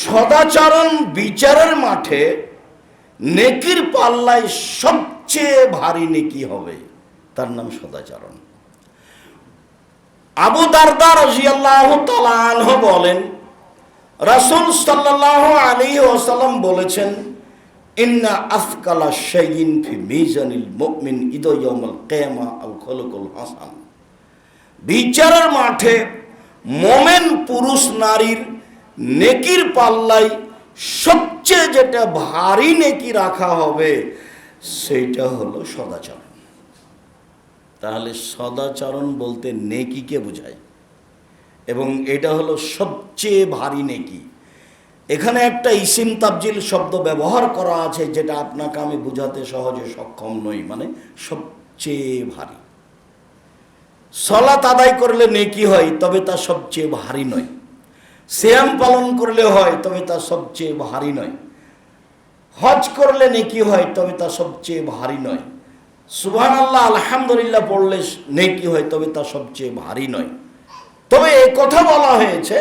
সদাচরণ বিচারের মাঠে নেকির পাল্লায় সবচেয়ে ভারী নেকি হবে, তার নাম সদাচরণ। আবু দারদা বলেন, রাসূল সাল্লাল্লাহু আলাইহি ওয়াসাল্লাম বলেছেন, ইন্না ফি মিজানিল আল বিচারের মাঠে মোমেন পুরুষ নারীর নেকির পাল্লাই সবচেয়ে যেটা ভারী নেকি রাখা হবে, সেইটা হলো সদাচরণ। তাহলে সদাচরণ বলতে নেকিকে বোঝায়, এবং এটা হলো সবচেয়ে ভারী নেকি। এখানে একটা ইসিম তাবজিল শব্দ ব্যবহার করা আছে, যেটা আপনাকে আমি বোঝাতে সহজে সক্ষম নই মানে সবচেয়ে ভারী। সলাত আদায় করলে নেকি হয়, তবে তা সবচেয়ে ভারী নয়। শ্যাম পালন করলে হয় তবে তা সবচেয়ে ভারী নয়। হজ করলে নেকি হয় তবে তা সবচেয়ে ভারী নয়। সুবহান আল্লাহ আলহামদুলিল্লাহ পড়লে নেকি হয় তবে তা সবচেয়ে ভারী নয়। তবে এ কথা বলা হয়েছে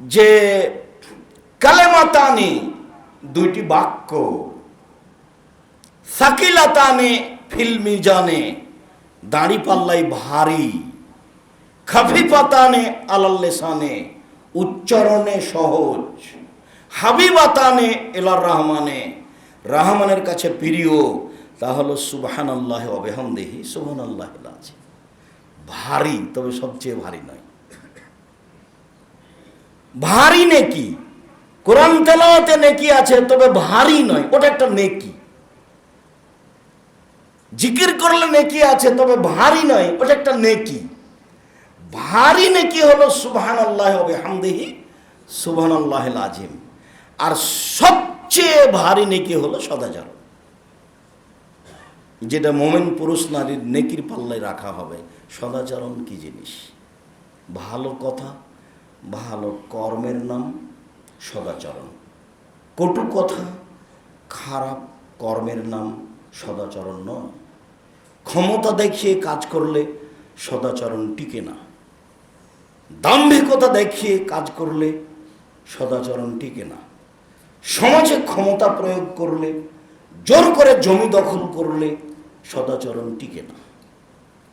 যে কালেমাতানি দুইটি বাক্য, সাকিলাতানে ফিল্মি জানে দাড়ি পাল্লাই ভারী খাফিপাতানে আলাল্লেসানে উচ্চারণে সহজ। হাবিবাতানে এলার রহমানে। রহমানের কাছে প্রিয়, তা হলো সুবাহান আল্লাহ অবেহামদেহি সুবহান আল্লাহ আছে ভারী, তবে সবচেয়ে ভারী নয়। ভারী নেকি? কোরআন তেলাওয়াতে নেকি আছে, তবে ভারী নয়, ওটা একটা নেকি। জিকির করলে নেকি আছে, তবে ভারী নয়, ওটা একটা নেকি। ভারী নেকি হলো সুবহান আল্লাহ হামদেহি সুবহান আল্লাহ আজিম আর সবচেয়ে ভারী নেকি হলো সদাচার। যেটা মোমেন পুরুষ নারীর নেকির পাল্লায় রাখা হবে। সদাচরণ কি জিনিস? ভালো কথা, ভালো কর্মের নাম সদাচরণ। কটু কথা, খারাপ কর্মের নাম সদাচরণ নয়। ক্ষমতা দেখিয়ে কাজ করলে সদাচরণ টিকে না। দাম্ভিকতা দেখিয়ে কাজ করলে সদাচরণ টিকে না। সমাজে ক্ষমতা প্রয়োগ করলে, জোর করে জমি দখল করলে সদাচরণ টিকে না।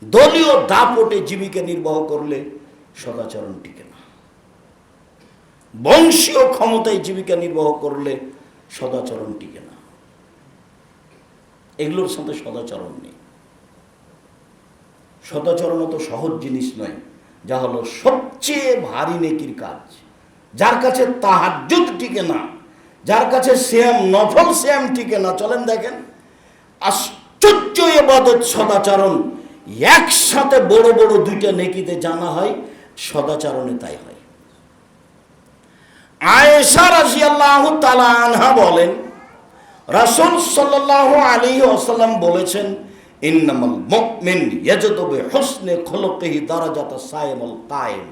দলীয় দাপটে জীবিকা নির্বাহ করলে সদাচরণ টিকে না। বংশীয় ক্ষমতায় জীবিকা নির্বাহ করলে সদাচরণ টিকে না। এগুলোর সাথে সদাচরণ নেই। সদাচরণ তো সহজ জিনিস নয়। যা হলো সবচেয়ে ভারী নেকির কাজ। যার কাছে তাহাজ্জুদ টিকে না, যার কাছে শ্যাম নফল শ্যাম টিকে না, চলেন দেখেন, আশ্চর্য এবাদত সদাচরণ, একসাথে বড় বড় দুইটা নেকিতে জানা হয়, সদাচরণে তাই হয়। আয়েশা রাজিয়াল্লাহু তাআলা আনহা বলেন, রাসূল সাল্লাল্লাহু আলাইহি ওয়াসাল্লাম বলেছেন ইন্নামাল মুমিন ইয়াজদু বিহুসনি খুলুকিহি দারাজাত সাইমুল কায়েম।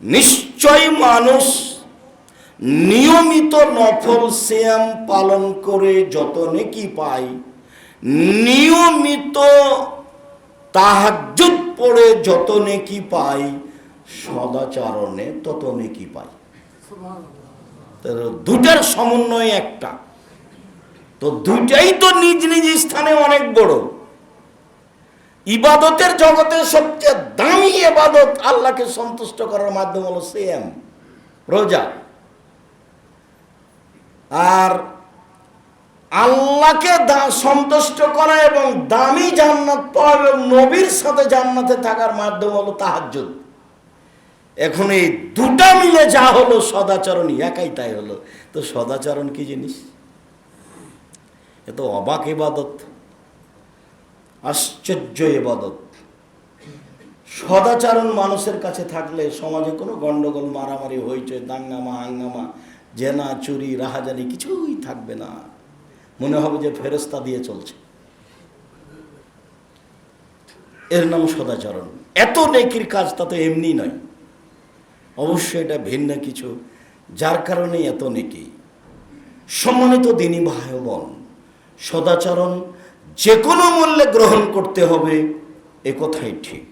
নিশ্চয় মানুষ নিয়মিত নফল পালন করে যত নেকি পায়, নিয়মিত পড়ে যত নেকি পায়, সদাচরণে তত নেকি পায়। দুটার সমন্বয় একটা। তো দুইটাই তো নিজ নিজ স্থানে অনেক বড়। ইবাদতের জগতে সবচেয়ে দামি ইবাদত আল্লাহকে সন্তুষ্ট করার মাধ্যম হলো সিয়াম, রোজা। আর আল্লাহকে সন্তুষ্ট করা এবং দামি জান্নাত পাওয়া এবং নবীর সাথে জান্নাতে থাকার মাধ্যম হলো তাহাজ্জুদ। এখন এই দুটা মিলে যা হলো সদাচরণ একাই তাই হলো। তো সদাচরণ কি জিনিস? এ তো অবাক ইবাদত, আশ্চর্য ইবাদত। সদাচরণ মানুষের কাছে থাকলে সমাজে কোনো গন্ডগোল, মারামারি, হইচই, দাঙ্গামা, হাঙ্গামা, জেনা, চুরি, রাহাজানি কিছুই থাকবে না। মনে হবে যে ফেরস্তা দিয়ে চলছে। এর নাম সদাচরণ। এত নেকির কাজ তা তো এমনি নয়। অবশ্যই এটা ভিন্ন কিছু, যার কারণে এত নেকি। সম্মানিত দিনী ভাই বোন সদাচরণ যে কোনো মূল্যে গ্রহণ করতে হবে এ কথাই ঠিক।